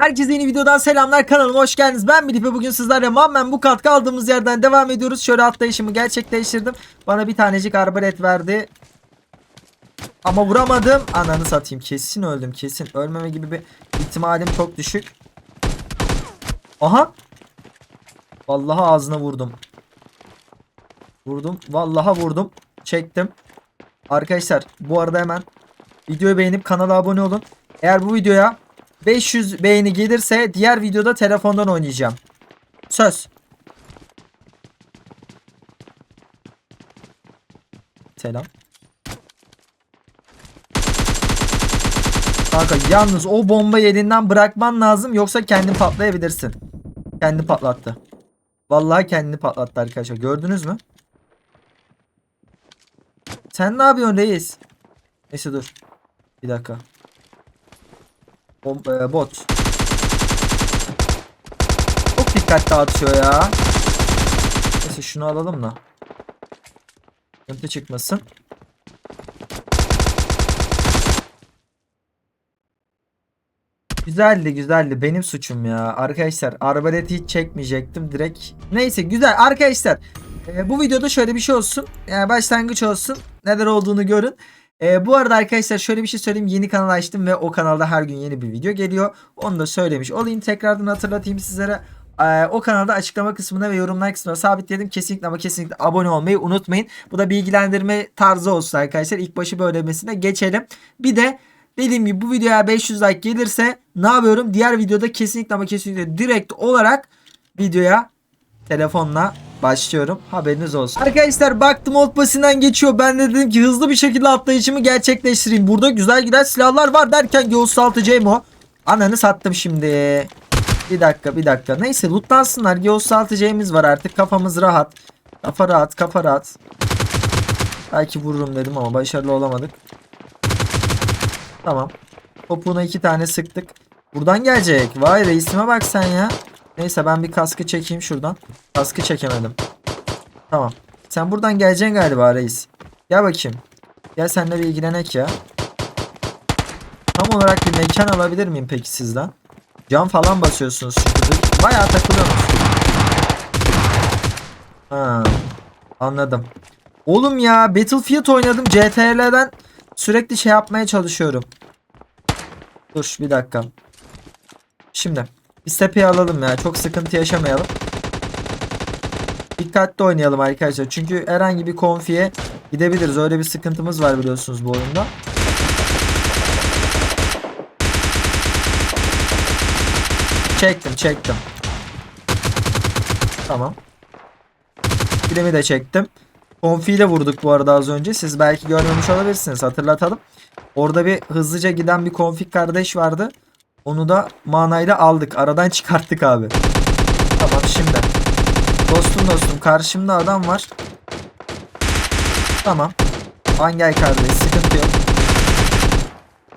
Herkese yeni videodan selamlar kanalıma hoş geldiniz. Ben Bilip ve bugün sizlerle Mammen bu kat kaldığımız yerden devam ediyoruz. Şöyle atlayışımı gerçekleştirdim. Bana bir tanecik arbalet verdi. Ama vuramadım. Ananı satayım. Kesin öldüm kesin. Ölmeme gibi bir ihtimalim çok düşük. Aha. Vallahi ağzına vurdum. Vurdum. Vallahi vurdum. Çektim. Arkadaşlar bu arada hemen videoyu beğenip kanala abone olun. Eğer bu videoya 500 beğeni gelirse diğer videoda telefondan oynayacağım. Söz. Selam. Kanka yalnız o bombayı elinden bırakman lazım yoksa kendin patlayabilirsin. Kendi patlattı. Vallahi kendini patlattı arkadaşlar. Gördünüz mü? Sen ne yapıyorsun reis? Neyse dur. Bir dakika. Bom e, bot. Çok dikkat dağıtıyor ya. Neyse şunu alalım da. Sıkıntı çıkmasın. Güzeldi güzeldi benim suçum ya arkadaşlar arbaleti hiç çekmeyecektim direkt neyse güzel arkadaşlar e, bu videoda şöyle bir şey olsun yani başlangıç olsun neler olduğunu görün e, bu arada arkadaşlar şöyle bir şey söyleyeyim. Yeni kanal açtım ve o kanalda her gün yeni bir video geliyor. Onu da söylemiş olayım. Tekrardan hatırlatayım sizlere. E, o kanalda açıklama kısmına ve yorumlar kısmına sabitledim. Kesinlikle ama kesinlikle abone olmayı unutmayın. Bu da bilgilendirme tarzı olsun arkadaşlar. İlk başı böylemesine geçelim. Bir de Dediğim gibi bu videoya 500 like gelirse ne yapıyorum? Diğer videoda kesinlikle ama kesinlikle direkt olarak videoya telefonla başlıyorum. Haberiniz olsun. Arkadaşlar baktım old pasinden geçiyor. Ben de dedim ki hızlı bir şekilde atlayışımı gerçekleştireyim. Burada güzel giden silahlar var derken Ghost 6 Cemo. Ananı sattım şimdi. Bir dakika bir dakika. Neyse lootlansınlar. 6 C'miz var artık. Kafamız rahat. Kafa rahat kafa rahat. Belki vururum dedim ama başarılı olamadık. Tamam. Topuğuna iki tane sıktık. Buradan gelecek. Vay reisime bak sen ya. Neyse ben bir kaskı çekeyim şuradan. Kaskı çekemedim. Tamam. Sen buradan geleceksin galiba reis. Gel bakayım. Gel seninle bir ilgilenek ya. Tam olarak bir mekan alabilir miyim peki sizden? Cam falan basıyorsunuz çünkü. Bayağı takılıyorsunuz. Ha, anladım. Oğlum ya Battlefield oynadım. CTRL'den sürekli şey yapmaya çalışıyorum. Dur bir dakika. Şimdi biz tepeyi alalım ya. Çok sıkıntı yaşamayalım. Dikkatli oynayalım arkadaşlar. Çünkü herhangi bir konfiye gidebiliriz. Öyle bir sıkıntımız var biliyorsunuz bu oyunda. Çektim çektim. Tamam. Filmi de çektim. Konfi ile vurduk bu arada az önce. Siz belki görmemiş olabilirsiniz. Hatırlatalım. Orada bir hızlıca giden bir konfig kardeş vardı. Onu da manayla aldık. Aradan çıkarttık abi. Tamam şimdi. Dostum dostum karşımda adam var. Tamam. Angel kardeş sıkıntı yok.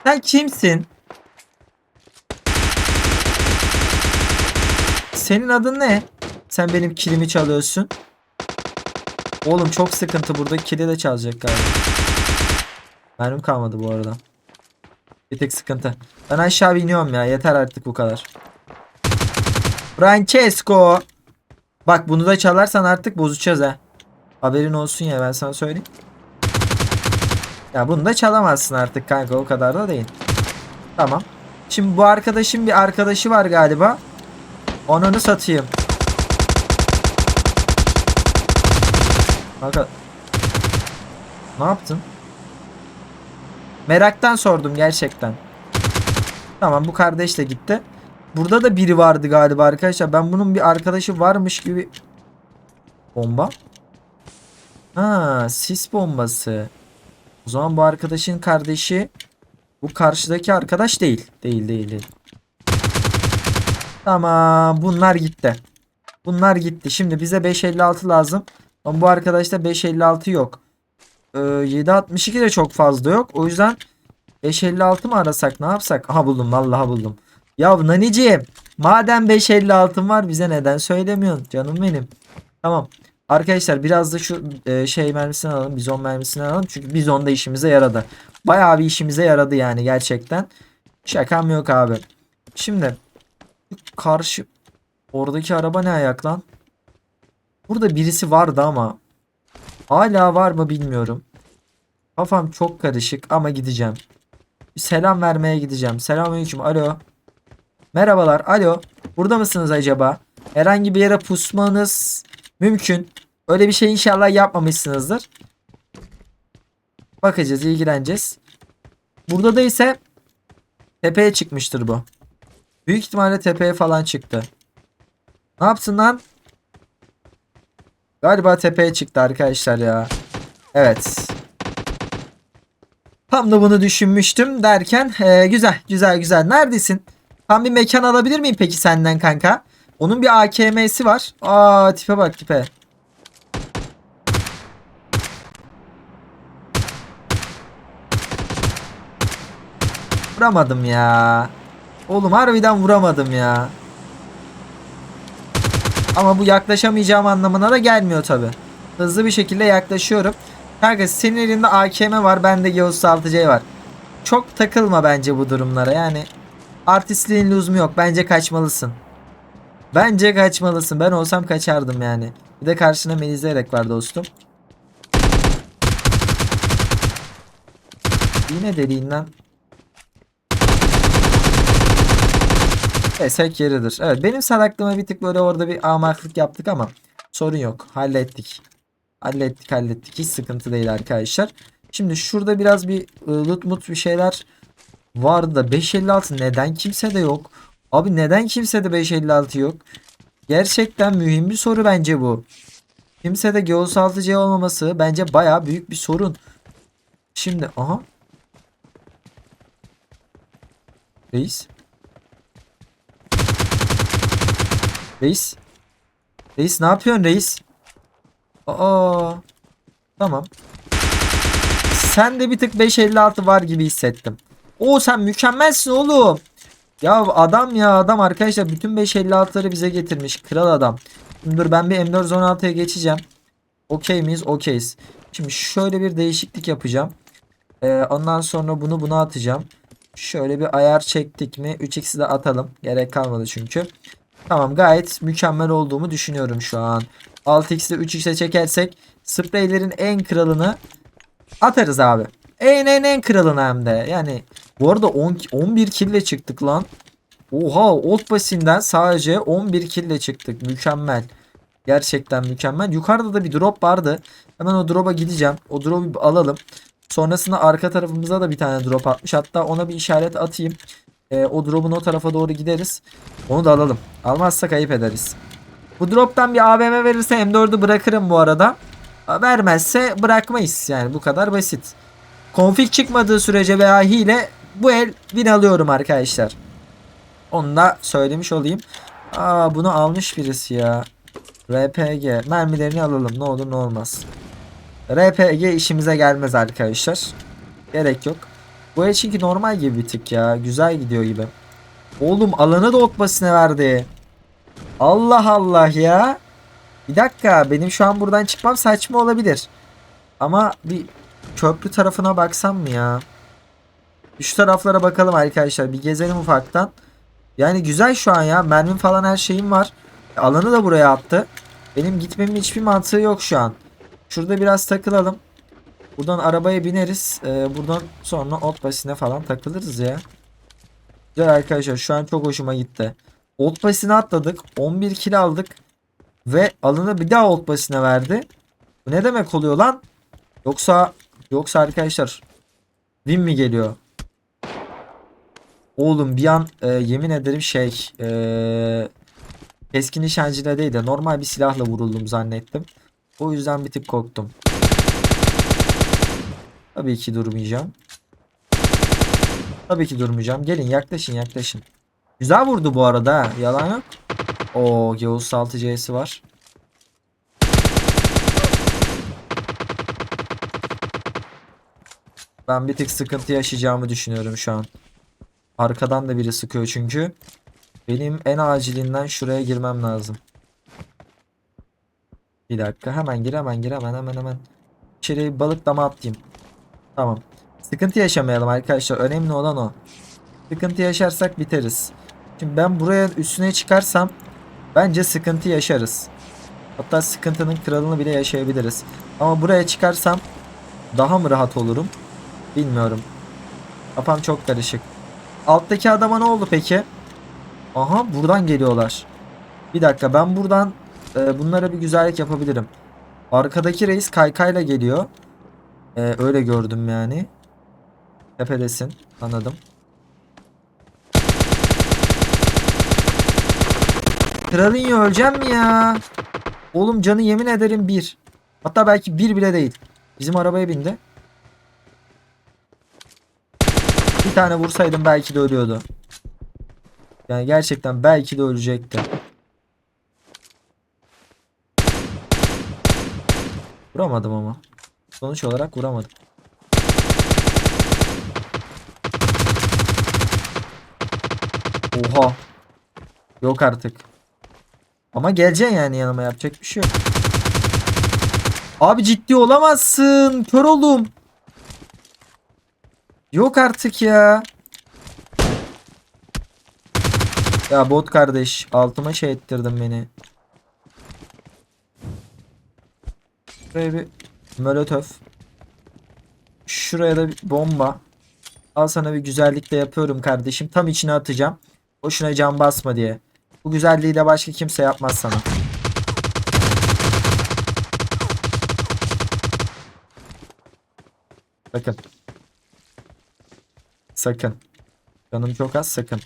Sen kimsin? Senin adın ne? Sen benim kilimi çalıyorsun. Oğlum çok sıkıntı burada. Kili de çalacak galiba. Mermim kalmadı bu arada. Bir tek sıkıntı. Ben aşağı iniyorum ya. Yeter artık bu kadar. Francesco. Bak bunu da çalarsan artık bozacağız ha. Haberin olsun ya ben sana söyleyeyim. Ya bunu da çalamazsın artık kanka o kadar da değil. Tamam. Şimdi bu arkadaşın bir arkadaşı var galiba. Onunu satayım. Kanka. Ne yaptın? Meraktan sordum gerçekten. Tamam bu kardeş de gitti. Burada da biri vardı galiba arkadaşlar. Ben bunun bir arkadaşı varmış gibi. Bomba. Ha, sis bombası. O zaman bu arkadaşın kardeşi bu karşıdaki arkadaş değil. Değil değil değil. Tamam bunlar gitti. Bunlar gitti. Şimdi bize 556 lazım. Ama bu arkadaşta 556 yok. Ee, 762 de çok fazla yok. O yüzden 556 mı arasak ne yapsak? Aha buldum vallahi buldum. Ya naniciğim madem 556 var bize neden söylemiyorsun canım benim. Tamam. Arkadaşlar biraz da şu e, şey mermisini alalım. Bizon mermisini alalım. Çünkü bizon da işimize yaradı. Bayağı bir işimize yaradı yani gerçekten. Şakam yok abi. Şimdi karşı oradaki araba ne ayak lan? Burada birisi vardı ama hala var mı bilmiyorum. Kafam çok karışık ama gideceğim. Selam vermeye gideceğim. Selamünaleyküm. Alo. Merhabalar. Alo. Burada mısınız acaba? Herhangi bir yere pusmanız mümkün. Öyle bir şey inşallah yapmamışsınızdır. Bakacağız, ilgileneceğiz. Burada da ise tepeye çıkmıştır bu. Büyük ihtimalle tepeye falan çıktı. Ne yaptın lan? Galiba tepeye çıktı arkadaşlar ya. Evet. Tam da bunu düşünmüştüm derken eee, güzel güzel güzel. Neredesin? Tam bir mekan alabilir miyim peki senden kanka? Onun bir AKM'si var. Aa tipe bak tipe. Vuramadım ya. Oğlum harbiden vuramadım ya. Ama bu yaklaşamayacağım anlamına da gelmiyor tabi. Hızlı bir şekilde yaklaşıyorum. Kanka senin elinde AKM var bende Geos 6C var. Çok takılma bence bu durumlara yani. Artistliğin lüzumu yok. Bence kaçmalısın. Bence kaçmalısın. Ben olsam kaçardım yani. Bir de karşına Melizerek var dostum. Yine deliğinden. Esek yeridir. Evet benim salaklığıma bir tık böyle orada bir amaklık yaptık ama sorun yok. Hallettik. Hallettik hallettik. Hiç sıkıntı değil arkadaşlar. Şimdi şurada biraz bir ıı, loot mut bir şeyler vardı da 556 neden kimse de yok? Abi neden kimse de 556 yok? Gerçekten mühim bir soru bence bu. Kimse de Geos 6C olmaması bence baya büyük bir sorun. Şimdi aha. Reis. Reis. Reis ne yapıyorsun reis? Aa. Tamam. Sen de bir tık 556 var gibi hissettim. Oo sen mükemmelsin oğlum. Ya adam ya adam arkadaşlar bütün 556'ları bize getirmiş. Kral adam. Şimdi dur ben bir M416'ya geçeceğim. Okey miyiz? Okeyiz. Şimdi şöyle bir değişiklik yapacağım. Ee, ondan sonra bunu buna atacağım. Şöyle bir ayar çektik mi? 3x'i de atalım. Gerek kalmadı çünkü. Tamam gayet mükemmel olduğumu düşünüyorum şu an. 6x'de 3x'e çekersek spreylerin en kralını atarız abi. En en en kralını hem de. Yani bu arada 10, 11 kille çıktık lan. Oha old basinden sadece 11 kille çıktık. Mükemmel. Gerçekten mükemmel. Yukarıda da bir drop vardı. Hemen o drop'a gideceğim. O drop'u alalım. Sonrasında arka tarafımıza da bir tane drop atmış. Hatta ona bir işaret atayım. Ee, o drop'un o tarafa doğru gideriz. Onu da alalım. Almazsak ayıp ederiz. Bu drop'tan bir AVM verirse M4'ü bırakırım bu arada. Vermezse bırakmayız. Yani bu kadar basit. Config çıkmadığı sürece veya hile bu el win alıyorum arkadaşlar. Onu da söylemiş olayım. Aa bunu almış birisi ya. RPG. Mermilerini alalım. Ne olur ne olmaz. RPG işimize gelmez arkadaşlar. Gerek yok. Bu el çünkü normal gibi bir tık ya. Güzel gidiyor gibi. Oğlum alanı da ot basine verdi. Allah Allah ya. Bir dakika benim şu an buradan çıkmam saçma olabilir. Ama bir köprü tarafına baksam mı ya? Şu taraflara bakalım arkadaşlar. Bir gezelim ufaktan. Yani güzel şu an ya. Mermim falan her şeyim var. Alanı da buraya attı. Benim gitmemin hiçbir mantığı yok şu an. Şurada biraz takılalım. Buradan arabaya bineriz. Ee, buradan sonra ot basine falan takılırız ya. Güzel arkadaşlar şu an çok hoşuma gitti. Ot basine atladık. 11 kill aldık. Ve alanı bir daha ot basine verdi. Bu ne demek oluyor lan? Yoksa yoksa arkadaşlar win mi geliyor? Oğlum bir an e, yemin ederim şey e, keskin nişancıyla değil de normal bir silahla vuruldum zannettim. O yüzden bir tık korktum. Tabii ki durmayacağım. Tabii ki durmayacağım. Gelin yaklaşın yaklaşın. Güzel vurdu bu arada ha. Yalan yok. Oo Geos 6 C'si var. Ben bir tık sıkıntı yaşayacağımı düşünüyorum şu an. Arkadan da biri sıkıyor çünkü. Benim en acilinden şuraya girmem lazım. Bir dakika hemen gir hemen gir hemen hemen hemen. İçeri balık dama atayım. Tamam. Sıkıntı yaşamayalım arkadaşlar. Önemli olan o. Sıkıntı yaşarsak biteriz. Şimdi ben buraya üstüne çıkarsam bence sıkıntı yaşarız. Hatta sıkıntının kralını bile yaşayabiliriz. Ama buraya çıkarsam daha mı rahat olurum? Bilmiyorum. Kafam çok karışık. Alttaki adama ne oldu peki? Aha buradan geliyorlar. Bir dakika ben buradan e, bunlara bir güzellik yapabilirim. Arkadaki reis kaykayla geliyor. E, öyle gördüm yani. Tepedesin. Anladım. Kralinho öleceğim mi ya? Oğlum canı yemin ederim bir. Hatta belki bir bile değil. Bizim arabaya bindi. Bir tane vursaydım belki de ölüyordu. Yani gerçekten belki de ölecekti. Vuramadım ama. Sonuç olarak vuramadım. Oha. Yok artık. Ama geleceksin yani yanıma yapacak bir şey yok. Abi ciddi olamazsın. Kör oldum. Yok artık ya. Ya bot kardeş altıma şey ettirdin beni. Şuraya bir molotof. Şuraya da bir bomba. Al sana bir güzellik de yapıyorum kardeşim. Tam içine atacağım. Boşuna can basma diye. Bu güzelliği de başka kimse yapmaz sana. Sakın. Sakın. Canım çok az sakın.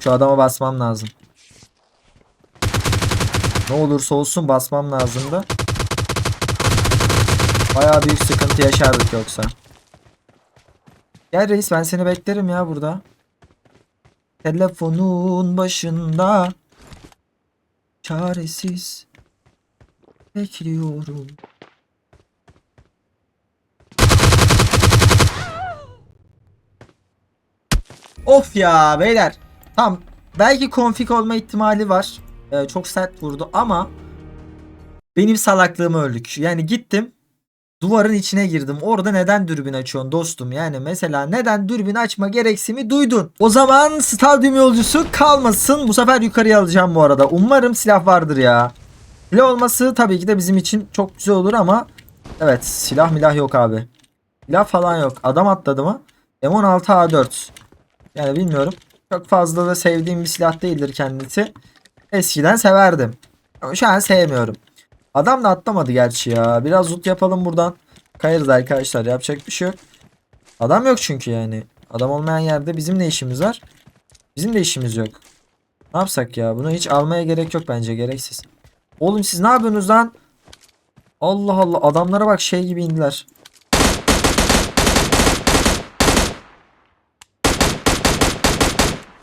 Şu adama basmam lazım. Ne olursa olsun basmam lazımdı. Baya büyük sıkıntı yaşardık yoksa. Gel reis ben seni beklerim ya burada. Telefonun başında çaresiz bekliyorum. Of ya beyler. Tam belki konfig olma ihtimali var. Ee, çok sert vurdu ama benim salaklığımı öldük. Yani gittim duvarın içine girdim. Orada neden dürbün açıyorsun dostum? Yani mesela neden dürbün açma gereksimi duydun? O zaman stadyum yolcusu kalmasın. Bu sefer yukarıya alacağım bu arada. Umarım silah vardır ya. Silah olması tabii ki de bizim için çok güzel olur ama evet silah milah yok abi. Silah falan yok. Adam atladı mı? M16 A4. Yani bilmiyorum. Çok fazla da sevdiğim bir silah değildir kendisi. Eskiden severdim. Ama şu an sevmiyorum. Adam da atlamadı gerçi ya. Biraz loot yapalım buradan. Kayırız arkadaşlar. Yapacak bir şey yok. Adam yok çünkü yani. Adam olmayan yerde bizim ne işimiz var? Bizim de işimiz yok. Ne yapsak ya? Bunu hiç almaya gerek yok bence. Gereksiz. Oğlum siz ne yapıyorsunuz lan? Allah Allah. Adamlara bak şey gibi indiler.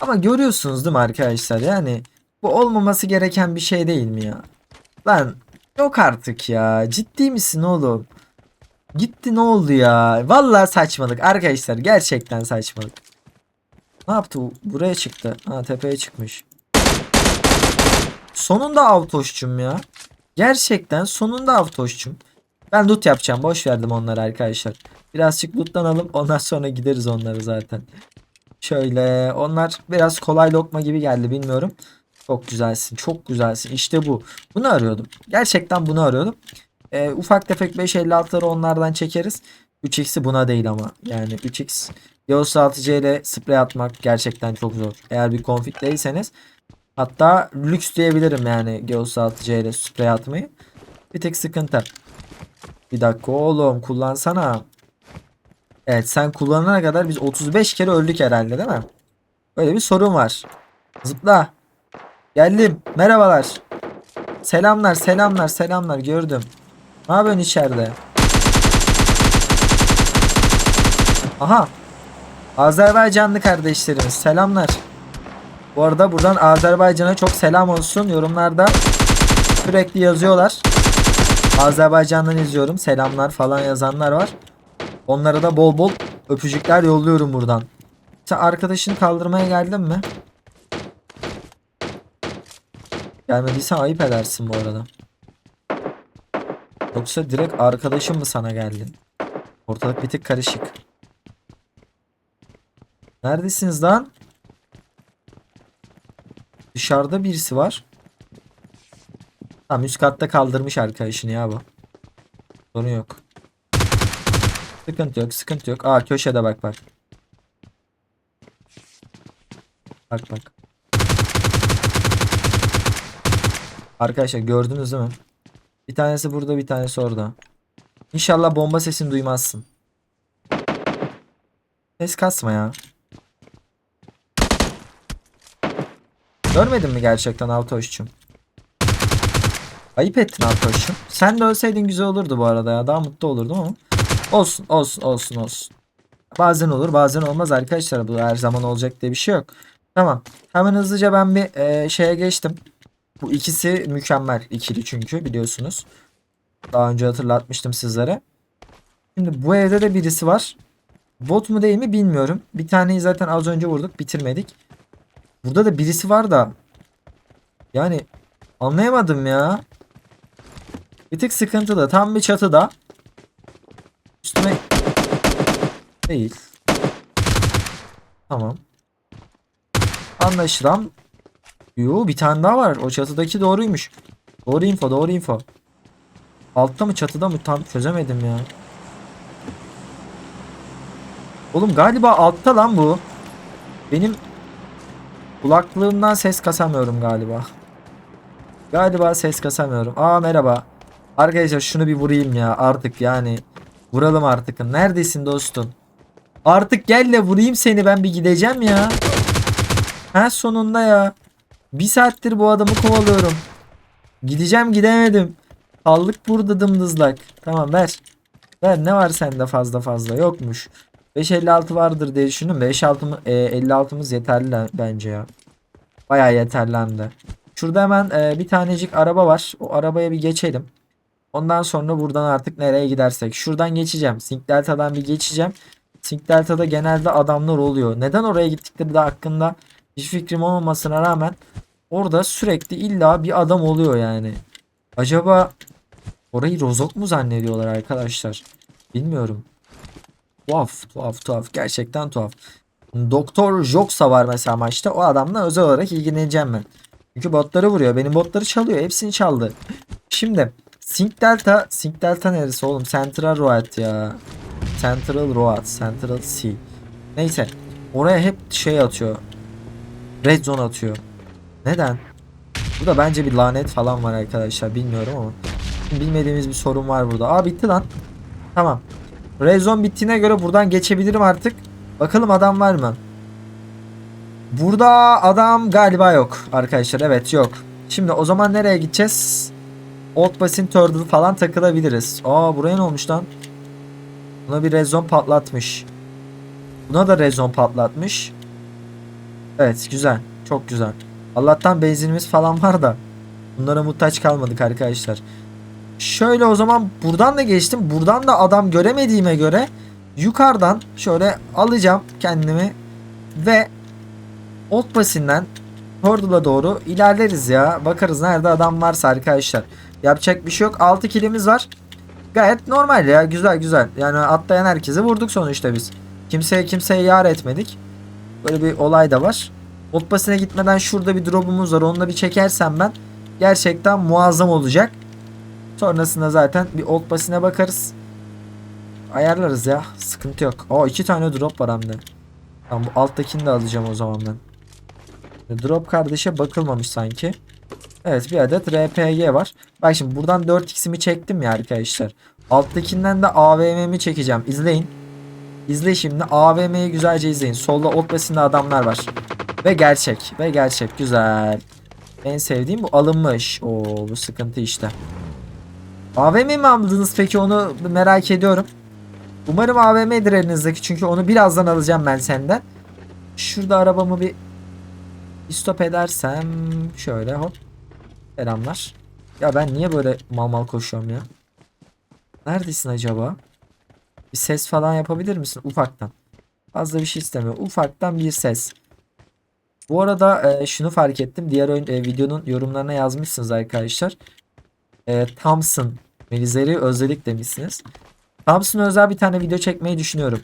Ama görüyorsunuz değil mi arkadaşlar? Yani bu olmaması gereken bir şey değil mi ya? Lan yok artık ya. Ciddi misin oğlum? Gitti ne oldu ya? Vallahi saçmalık arkadaşlar. Gerçekten saçmalık. Ne yaptı? bu? Buraya çıktı. Ha tepeye çıkmış. Sonunda avtoşçum ya. Gerçekten sonunda avtoşçum. Ben loot yapacağım. Boş verdim onları arkadaşlar. Birazcık lootlanalım. Ondan sonra gideriz onları zaten. Şöyle onlar biraz kolay lokma gibi geldi bilmiyorum. Çok güzelsin çok güzelsin işte bu. Bunu arıyordum. Gerçekten bunu arıyordum. Ee, ufak tefek 556'ları onlardan çekeriz. 3x'i buna değil ama. Yani 3x Yavuz 6C ile sprey atmak gerçekten çok zor. Eğer bir config değilseniz hatta lüks diyebilirim yani Yavuz 6C ile sprey atmayı. Bir tek sıkıntı. Bir dakika oğlum kullansana. Evet sen kullanana kadar biz 35 kere öldük herhalde değil mi? Öyle bir sorun var. Zıpla. Geldim. Merhabalar. Selamlar selamlar selamlar gördüm. Ne yapıyorsun içeride? Aha. Azerbaycanlı kardeşlerimiz selamlar. Bu arada buradan Azerbaycan'a çok selam olsun. Yorumlarda sürekli yazıyorlar. Azerbaycan'dan izliyorum. Selamlar falan yazanlar var. Onlara da bol bol öpücükler yolluyorum buradan. Sen arkadaşını kaldırmaya geldin mi? Gelmediysen ayıp edersin bu arada. Yoksa direkt arkadaşın mı sana geldi? Ortalık bir tık karışık. Neredesiniz lan? Dışarıda birisi var. Tamam üst katta kaldırmış arkadaşını ya bu. Sorun yok. Sıkıntı yok, sıkıntı yok. Aa köşede bak bak. Bak bak. Arkadaşlar gördünüz değil mi? Bir tanesi burada, bir tanesi orada. İnşallah bomba sesini duymazsın. Ses kasma ya. Görmedin mi gerçekten Altoş'cum? Ayıp ettin Altoş'cum. Sen de ölseydin güzel olurdu bu arada ya. Daha mutlu olurdum ama. Olsun olsun olsun olsun. Bazen olur bazen olmaz arkadaşlar. Bu her zaman olacak diye bir şey yok. Tamam. Hemen hızlıca ben bir e, şeye geçtim. Bu ikisi mükemmel ikili çünkü biliyorsunuz. Daha önce hatırlatmıştım sizlere. Şimdi bu evde de birisi var. Bot mu değil mi bilmiyorum. Bir taneyi zaten az önce vurduk bitirmedik. Burada da birisi var da. Yani anlayamadım ya. Bir tık sıkıntılı. Tam bir çatıda. Üstüme değil. Tamam. Anlaşılan. Yo bir tane daha var. O çatıdaki doğruymuş. Doğru info doğru info. Altta mı çatıda mı tam çözemedim ya. Oğlum galiba altta lan bu. Benim kulaklığımdan ses kasamıyorum galiba. Galiba ses kasamıyorum. Aa merhaba. Arkadaşlar şunu bir vurayım ya artık yani. Vuralım artık. Neredesin dostum? Artık gel de vurayım seni ben bir gideceğim ya. Ha sonunda ya. Bir saattir bu adamı kovalıyorum. Gideceğim gidemedim. Kaldık burada dımdızlak. Tamam ver. Ver ne var sende fazla fazla yokmuş. 556 vardır diye düşündüm. 56 mı, e, 56'mız yeterli bence ya. Bayağı yeterlendi. Şurada hemen e, bir tanecik araba var. O arabaya bir geçelim. Ondan sonra buradan artık nereye gidersek. Şuradan geçeceğim. Sink Delta'dan bir geçeceğim. Sink Delta'da genelde adamlar oluyor. Neden oraya gittikleri de hakkında hiç fikrim olmamasına rağmen orada sürekli illa bir adam oluyor yani. Acaba orayı rozok mu zannediyorlar arkadaşlar? Bilmiyorum. Tuhaf, tuhaf, tuhaf. Gerçekten tuhaf. Doktor Joksa var mesela maçta. O adamla özel olarak ilgileneceğim ben. Çünkü botları vuruyor. Benim botları çalıyor. Hepsini çaldı. Şimdi Sync Delta. Sync Delta neresi oğlum? Central Road ya. Central Road. Central C. Neyse. Oraya hep şey atıyor. Red Zone atıyor. Neden? Bu da bence bir lanet falan var arkadaşlar. Bilmiyorum ama. Bilmediğimiz bir sorun var burada. Aa bitti lan. Tamam. Red Zone bittiğine göre buradan geçebilirim artık. Bakalım adam var mı? Burada adam galiba yok arkadaşlar. Evet yok. Şimdi o zaman nereye gideceğiz? Old Basin Turtle falan takılabiliriz. Aa buraya ne olmuş lan? Buna bir rezon patlatmış. Buna da rezon patlatmış. Evet güzel. Çok güzel. Allah'tan benzinimiz falan var da. Bunlara muhtaç kalmadık arkadaşlar. Şöyle o zaman buradan da geçtim. Buradan da adam göremediğime göre yukarıdan şöyle alacağım kendimi ve Old Basin'den Hordula doğru ilerleriz ya. Bakarız nerede adam varsa arkadaşlar. Yapacak bir şey yok. 6 kilimiz var. Gayet normal ya. Güzel güzel. Yani atlayan herkese vurduk sonuçta biz. Kimseye kimseye yar etmedik. Böyle bir olay da var. Old Basin'e gitmeden şurada bir drop'umuz var. Onu da bir çekersem ben gerçekten muazzam olacak. Sonrasında zaten bir Old Basin'e bakarız. Ayarlarız ya. Sıkıntı yok. Aa iki tane drop var hem de. Tamam bu alttakini de alacağım o zaman ben. Drop kardeşe bakılmamış sanki. Evet bir adet RPG var. Bak şimdi buradan 4x'imi çektim ya arkadaşlar. Alttakinden de AVM'mi çekeceğim. İzleyin. İzle şimdi AVM'yi güzelce izleyin. Solda ot basinde adamlar var. Ve gerçek. Ve gerçek. Güzel. En sevdiğim bu alınmış. Oo bu sıkıntı işte. AVM mi aldınız peki onu merak ediyorum. Umarım AVM'dir elinizdeki çünkü onu birazdan alacağım ben senden. Şurada arabamı bir stop edersem şöyle hop. Selamlar. Ya ben niye böyle mal mal koşuyorum ya? Neredesin acaba? Bir ses falan yapabilir misin ufaktan? Fazla bir şey istemiyorum. Ufaktan bir ses. Bu arada e, şunu fark ettim. Diğer oyun, e, videonun yorumlarına yazmışsınız arkadaşlar. E, Thompson Melizeri özellik demişsiniz. Thompson özel bir tane video çekmeyi düşünüyorum.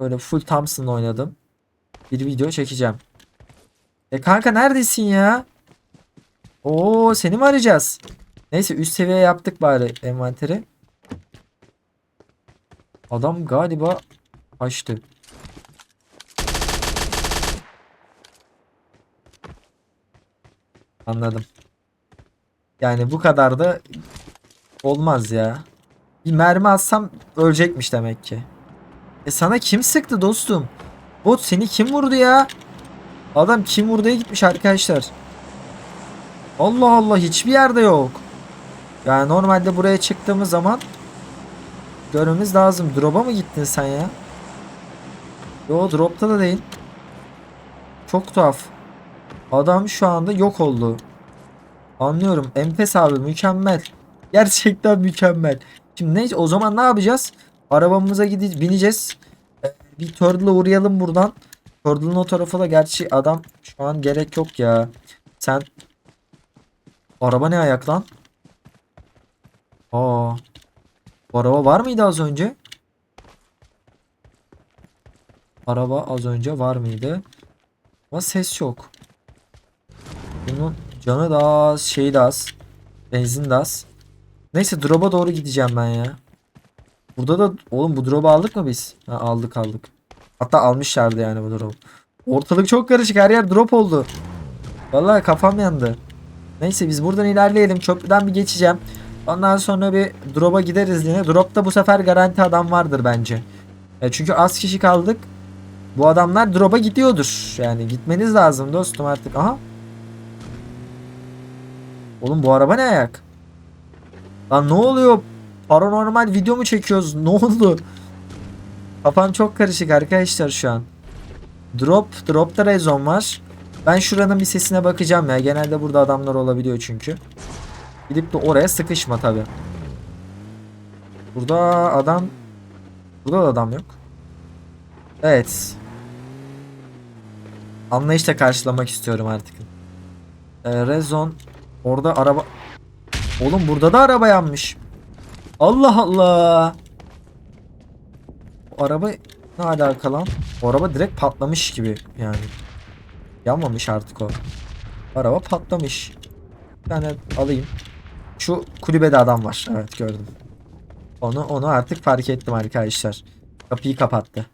Böyle full Thompson oynadım. bir video çekeceğim. E kanka neredesin ya? Oo seni mi arayacağız? Neyse üst seviye yaptık bari envanteri. Adam galiba açtı. Anladım. Yani bu kadar da olmaz ya. Bir mermi atsam ölecekmiş demek ki. E sana kim sıktı dostum? Bot seni kim vurdu ya? Adam kim vurduya gitmiş arkadaşlar. Allah Allah hiçbir yerde yok. Yani normalde buraya çıktığımız zaman görmemiz lazım. Drop'a mı gittin sen ya? Yo drop'ta da değil. Çok tuhaf. Adam şu anda yok oldu. Anlıyorum. Empes abi mükemmel. Gerçekten mükemmel. Şimdi neyse o zaman ne yapacağız? Arabamıza gideceğiz, bineceğiz. Ee, Bir Turtle'a uğrayalım buradan. Turtle'ın o tarafa da gerçi adam şu an gerek yok ya. Sen Araba ne ayak lan? Aa. Bu araba var mıydı az önce? Araba az önce var mıydı? Ama ses yok. Bunun canı da az, şeyi de az. Benzin de az. Neyse drop'a doğru gideceğim ben ya. Burada da oğlum bu drop'u aldık mı biz? Ha, aldık aldık. Hatta almışlardı yani bu drop'u. Ortalık çok karışık her yer drop oldu. Vallahi kafam yandı. Neyse biz buradan ilerleyelim. Köprüden bir geçeceğim. Ondan sonra bir drop'a gideriz yine. Drop'ta bu sefer garanti adam vardır bence. E çünkü az kişi kaldık. Bu adamlar drop'a gidiyordur. Yani gitmeniz lazım dostum artık. Aha. Oğlum bu araba ne ayak? Lan ne oluyor? Paranormal video mu çekiyoruz? Ne oldu? Kafam çok karışık arkadaşlar şu an. Drop, drop'ta rezon var. Ben şuranın bir sesine bakacağım ya. Genelde burada adamlar olabiliyor çünkü. Gidip de oraya sıkışma tabi. Burada adam... Burada da adam yok. Evet. Anlayışla karşılamak istiyorum artık. Ee, Rezon. Orada araba... Oğlum burada da araba yanmış. Allah Allah. O araba ne alaka lan? O araba direkt patlamış gibi yani. Yanmamış artık o. Araba patlamış. Bir tane alayım. Şu kulübede adam var. Evet gördüm. Onu onu artık fark ettim arkadaşlar. Kapıyı kapattı.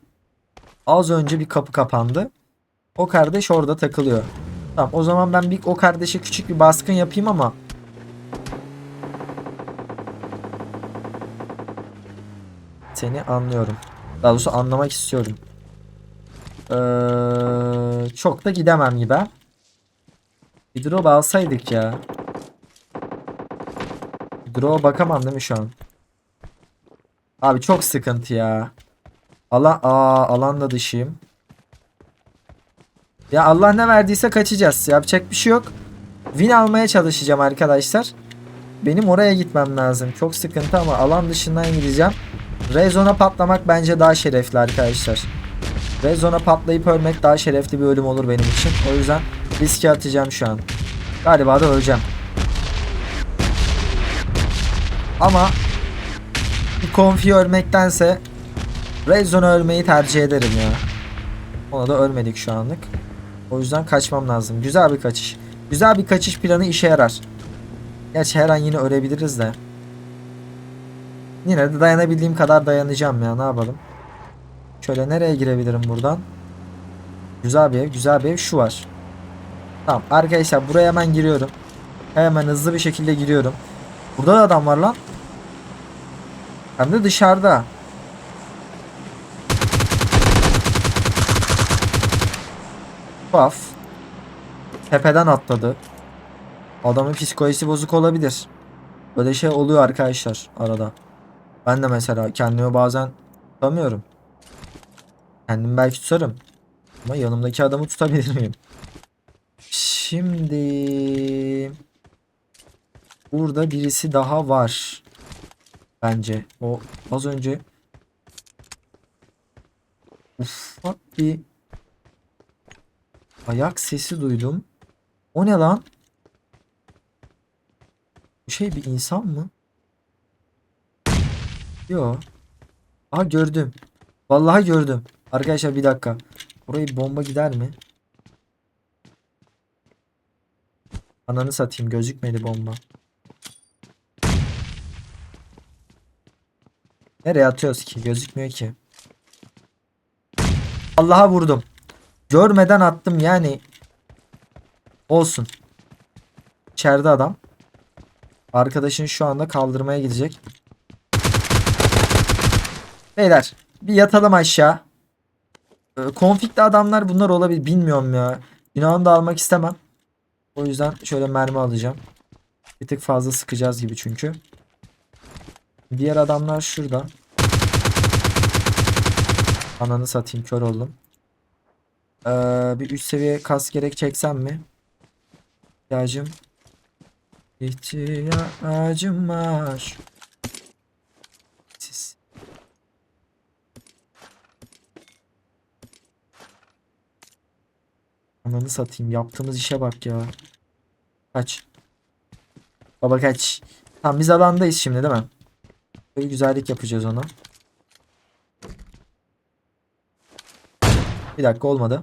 Az önce bir kapı kapandı. O kardeş orada takılıyor. Tamam o zaman ben bir o kardeşe küçük bir baskın yapayım ama seni anlıyorum. Daha doğrusu anlamak istiyorum. Ee, çok da gidemem gibi. Bir drop alsaydık ya. Drop'a bakamam değil mi şu an? Abi çok sıkıntı ya. Alan, aa, alanda dışıyım. Ya Allah ne verdiyse kaçacağız. Yapacak bir şey yok. Win almaya çalışacağım arkadaşlar. Benim oraya gitmem lazım. Çok sıkıntı ama alan dışından gideceğim. Rezona patlamak bence daha şerefli arkadaşlar. Rezona patlayıp ölmek daha şerefli bir ölüm olur benim için. O yüzden riske atacağım şu an. Galiba da öleceğim. Ama bir konfi ölmektense Rezona ölmeyi tercih ederim ya. Ona da ölmedik şu anlık. O yüzden kaçmam lazım. Güzel bir kaçış. Güzel bir kaçış planı işe yarar. Gerçi her an yine ölebiliriz de. Yine de dayanabildiğim kadar dayanacağım ya. Ne yapalım? Şöyle nereye girebilirim buradan? Güzel bir ev. Güzel bir ev. Şu var. Tamam arkadaşlar buraya hemen giriyorum. Hemen hızlı bir şekilde giriyorum. Burada da adam var lan. Hem de dışarıda. Buff. Tepeden atladı. Adamın psikolojisi bozuk olabilir. Böyle şey oluyor arkadaşlar arada. Ben de mesela kendimi bazen tutamıyorum. Kendimi belki tutarım. Ama yanımdaki adamı tutabilir miyim? Şimdi burada birisi daha var. Bence. O az önce ufak bir ayak sesi duydum. O ne lan? Bu şey bir insan mı? Yo. Aa gördüm. Vallahi gördüm. Arkadaşlar bir dakika. Burayı bomba gider mi? Ananı satayım gözükmedi bomba. Nereye atıyoruz ki? Gözükmüyor ki. Allah'a vurdum. Görmeden attım yani. Olsun. İçeride adam. Arkadaşın şu anda kaldırmaya gidecek. Beyler bir yatalım aşağı. Ee, Konflikte adamlar bunlar olabilir. Bilmiyorum ya. Günahını da almak istemem. O yüzden şöyle mermi alacağım. Bir tık fazla sıkacağız gibi çünkü. Diğer adamlar şurada. Ananı satayım kör oldum. Ee, bir üst seviye kas gerek çeksem mi? İhtiyacım. İhtiyacım var. Siz. Ananı satayım. Yaptığımız işe bak ya. Kaç. Baba kaç. Tamam biz alandayız şimdi değil mi? Böyle güzellik yapacağız ona. Bir dakika olmadı.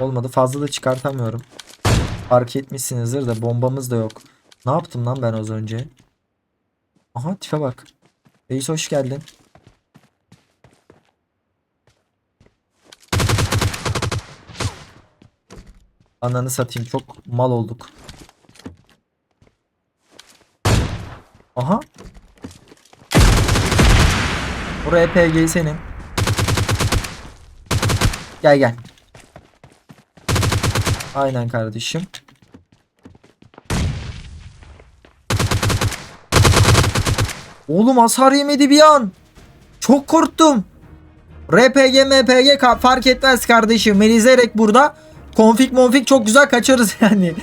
Olmadı. Fazla da çıkartamıyorum. Fark etmişsinizdir de bombamız da yok. Ne yaptım lan ben az önce? Aha tipe bak. Reis hoş geldin. Ananı satayım çok mal olduk. Aha. Buraya PG senin. Gel gel. Aynen kardeşim. Oğlum hasar yemedi bir an. Çok korktum. RPG MPG fark etmez kardeşim. Melizerek burada. Konfig monfig çok güzel kaçarız yani.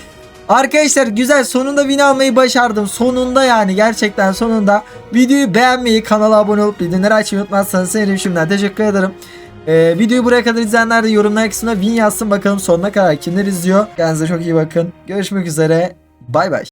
Arkadaşlar güzel sonunda win almayı başardım. Sonunda yani gerçekten sonunda. Videoyu beğenmeyi, kanala abone olup bildirimleri açmayı unutmazsanız sevinirim şimdiden. Teşekkür ederim. Ee, videoyu buraya kadar izleyenler de yorumlar kısmına win yazsın bakalım sonuna kadar kimler izliyor. Kendinize çok iyi bakın. Görüşmek üzere. Bay bay.